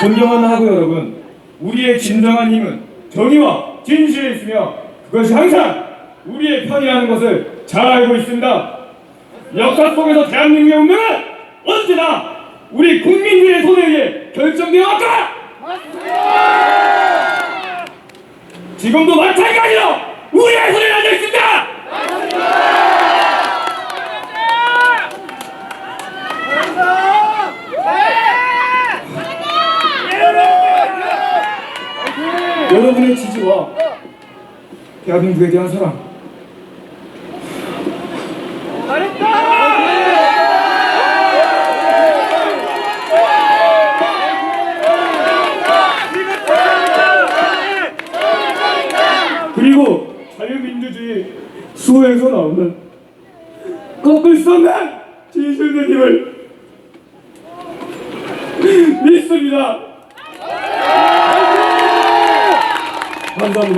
존경하는 하고 여러분, 우리의 진정한 힘은 정의와 진실에 있으며 그것이 항상 우리의 편이라는 것을 잘 알고 있습니다. 역사 속에서 대한민국의 운명은 언제나 우리 국민들의 손에 의해 결정되어 왔다. 지금도 마찬가지로 우리의 손에 달려 있습니다. 여러분의 지지와 대한민국에 대한 사랑 그리고 자유민주주의 수호에서 나오는 꺾을 수 없는 진실된 힘을 믿습니다. 감사합니다.